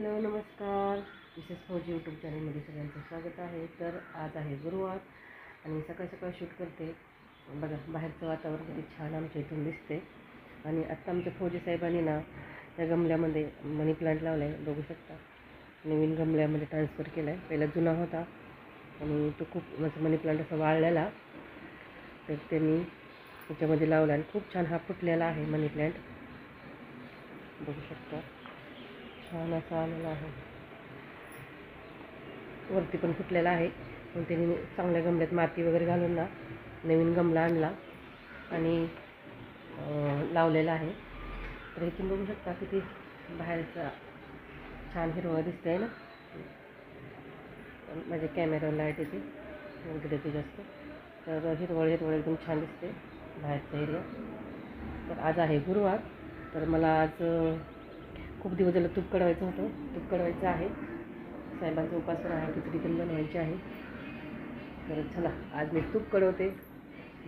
Hello नमस्कार. Mrs फौजी YouTube चॅनलमध्ये सगळ्यांचं स्वागत आहे. तर आज आहे गुरुवार आणि सकाळ सकाळ शूट करते. बघा बाहेरचं वातावरण किती छान आमच्या इथून दिसते. आणि आत्ता आमच्या फौजी साहेबांनी ना त्या गमल्यामध्ये मनी प्लांट लावला आहे बघू शकता. नवीन गमल्यामध्ये ट्रान्सफर केला आहे पहिला जुना होता. आणि तो खूप म्हणजे मनी प्लांट असा वाळलेला. तर त्यांनी त्याच्यामध्ये लावला आणि खूप छान हा फुटलेला आहे मनी प्लांट बघू शकता. छान असा आलेला आहे. वरती पण फुटलेला आहे. पण त्यांनी चांगल्या गमल्यात माती वगैरे घालून ना नवीन गमला आणला आणि लावलेला आहे. तर इथून बघू शकता किती बाहेरचा छान हिरवळ दिसतं आहे ना. माझे माझ्या कॅमेरा लाइट येते. वगैरे ते जास्त. तर हिरवळ हिरवळ एकदम छान दिसते बाहेरचा एरिया तर आज आहे गुरुवार. तर मला आज खूप दिवस झालं तूप कढवायचं होतं. तूप कढवायचं आहे. साहेबांचं उपासना आहे खिचडी पण बनवायची आहे. तर चला. आज मी तूप कढवते.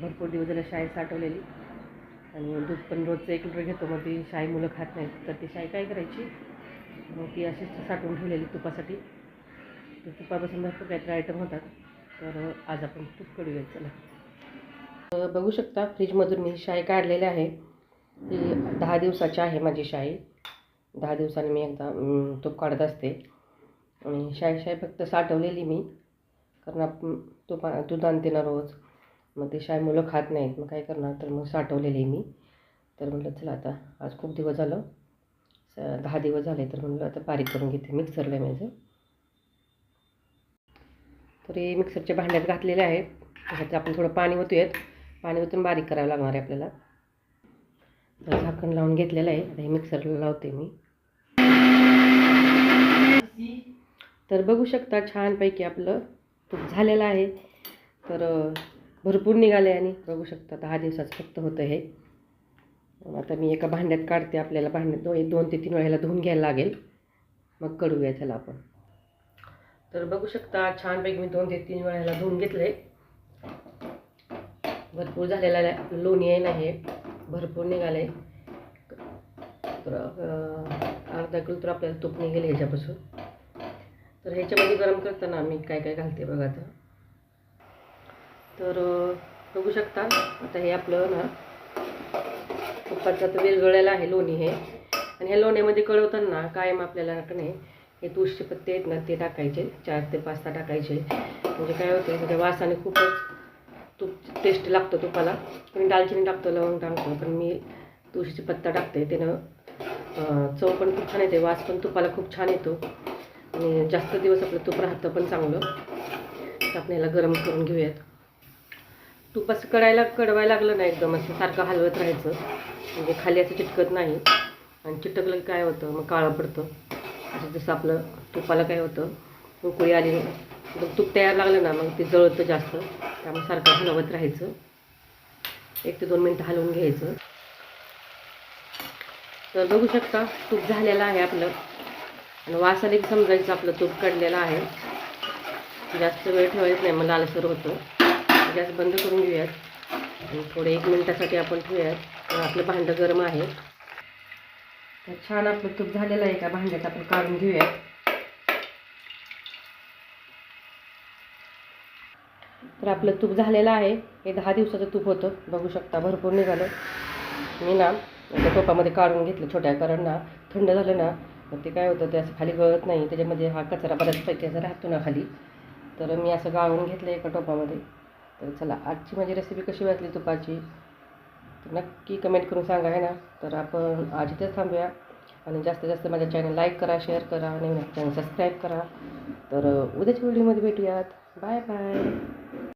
भरपूर दिवस झालं शाई साठवलेली. आणि दूध पण रोजचं एक लिटर घेतो मग ती शाई मुलं खात नाहीत. तर ती शाई काय करायची? मग ती अशीच साठवून ठेवलेली तुपासाठी. तर तुपापासून भरपूर काहीतरी आयटम होतात. तर आज आपण तूप कडूया चला. तर बघू शकता फ्रीजमधून मी शाई काढलेली आहे. ती दहा दिवसाची आहे माझी शाई दहा दिवसांनी मी एकदा तूप काढत असते. आणि शाई शाई फक्त साठवलेली मी. कारण आपण तुपा दूध आणते ना रोज. मग ते शाई मुलं खात नाहीत. मग काय करणार? तर मग साठवलेली मी. तर म्हटलं चला आता आज खूप दिवस झालं. स- दहा दिवस झाले. तर म्हटलं आता बारीक करून घेते मिक्सरला माझं. तर हे मिक्सरच्या भांड्यात घातलेले आहेत. त्याच्यात आपण थोडं पाणी ओतूयात. पाणी ओतून बारीक करावं लागणार आहे आपल्याला. तर झाकण लावून घेतलेलं आहे. आता हे मिक्सरला लावते मी. तर बघू शकता छानपैकी आपलं तूप झालेलं आहे. तर भरपूर निघाले आणि बघू शकता दहा दिवसाचं फक्त होतं हे. आता मी एका भांड्यात काढते आपल्याला भांड्यात एक दोन ते तीन वेळेला धुवून घ्यायला लागेल. मग कढूया त्याला आपण. तर बघू शकता छानपैकी मी दोन ते तीन वेळेला धुवून घेतले भरपूर झालेलं आहे आपलं लोणी आहे ना हे भरपूर निघाले तर अर्धा किलो तर आपल्याला तूप निघेल ह्याच्यापासून. तर ह्याच्यामध्ये गरम करताना मी काय काय घालते बघा आता. तर बघू शकता आता हे आपलं ना तुपाचं तर वेगवेगळ्याला आहे लोणी हे. आणि ह्या लोण्यामध्ये कळवताना कायम आपल्याला नाही हे तुळशीचे पत्ते आहेत ना ते टाकायचे चार ते पाच सहा टाकायचे. म्हणजे काय होतं म्हणजे वासाने खूपच तूप टेस्ट लागतो तुपाला. कोणी दालचिनी टाकतो लवंग टाकतो पण मी तुळशीचे पत्ता टाकते त्यानं चव पण खूप छान येते वास पण तुपाला खूप छान येतो. आणि जास्त दिवस आपलं तूप राहतं पण चांगलं. तर आपण याला गरम करून घेऊयात. तूप असं कडायला कडवायला लागलं ना एकदम असं सारखं हलवत राहायचं. म्हणजे खाली असं चिटकत नाही. आणि चिटकलं की काय होतं? मग काळं पडतं. असं जसं आपलं तुपाला काय होतं? उकळी आली मग तूप तयार लागलं ना मग ते जळतं जास्त. त्यामुळे सारखं हलवत राहायचं. एक ते दोन मिनटं हलवून घ्यायचं. तर बघू शकता तूप झालेलं आहे आपलं. आणि वासाने समजायचं आपलं तूप काढलेलं आहे. जास्त वेळ ठेवायचं नाही मग लालसर होतं. गॅस बंद करून घेऊयात. आणि थोडे एक मिनटासाठी आपण ठेवूयात. आपलं भांडं गरम आहे. तर छान आपलं तूप झालेलं आहे का? भांड्यात आपण काढून घेऊयात. तर आपलं तूप झालेलं आहे. हे दहा दिवसाचं तूप होतं. बघू शकता भरपूर निघालं. मी ना त्या टोपामध्ये काढून घेतलं छोट्या कारण ना थंड झालं ना मग ते काय होतं ते असं खाली गळत नाही. त्याच्यामध्ये हा कचरा बऱ्याचपैकी असा राहतो ना खाली. तर मी असं गाळून घेतलं एका टोपामध्ये. तर चला आजची माझी रेसिपी कशी वाटली तुपाची? तर नक्की कमेंट करून सांगा आहे ना? तर आपण आज इथेच थांबूया. आणि जास्तीत जास्त माझ्या चॅनल लाईक करा शेअर करा. आणि चॅनल सबस्क्राईब करा. तर उद्याच्या व्हिडिओमध्ये भेटूयात. Bye bye